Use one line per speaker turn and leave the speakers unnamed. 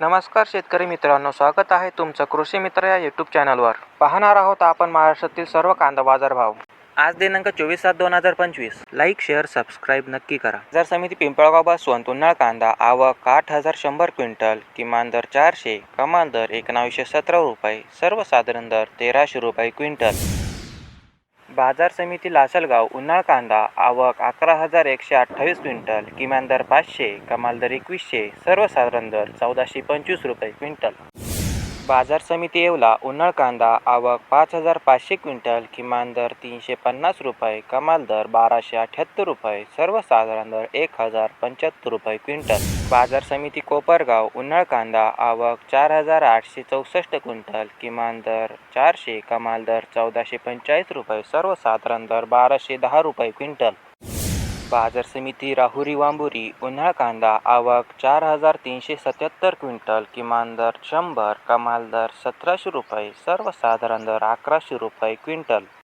नमस्कार शेतकरी मित्रांनो स्वागत आहे तुमचं कृषी मित्र या यूट्यूब चॅनलवर पाहणार आहोत आपण महाराष्ट्रातील सर्व कांदा बाजारभाव आज दिनांक चोवीस सात दोन हजार पंचवीस. लाईक शेअर सबस्क्राईब नक्की करा. जर समिती पिंपळगाव बसवंत उन्हाळ कांदा आवक आठ हजार शंभर क्विंटल किमान दर चारशे कमाल दर एकोणावीसशे सतरा रुपये सर्वसाधारण दर तेराशे रुपये क्विंटल. बाजार समिती लासलगाव उन्हाळ कांदा आवक अकरा हजार एकशे अठ्ठावीस क्विंटल किमान दर पाचशे कमाल दर एकवीसशे सर्वसाधारण दर चौदाशे पंचवीस रुपये क्विंटल. बाजार समिती येवला उन्हाळ कांदा आवक पाच हजार पाचशे क्विंटल किमान दर तीनशे पन्नास रुपये कमाल दर बाराशे अठ्याहत्तर रुपये सर्वसाधारण दर एक हजार पंच्याहत्तर रुपये क्विंटल. बाजार समिती कोपरगाव उन्हाळ कांदा आवक चार हजार आठशे चौसष्ट क्विंटल किमान दर चारशे कमाल दर चौदाशे पंचेचाळीस रुपये सर्वसाधारण दर बाराशे दहा रुपये क्विंटल. बाजार समिती राहुरी वांबुरी उन्हाळ कांदा आवक चार हजार तीनशे सत्याहत्तर क्विंटल किमान दर शंभर कमाल दर सतराशे रुपये सर्वसाधारण दर अकराशे रुपये क्विंटल.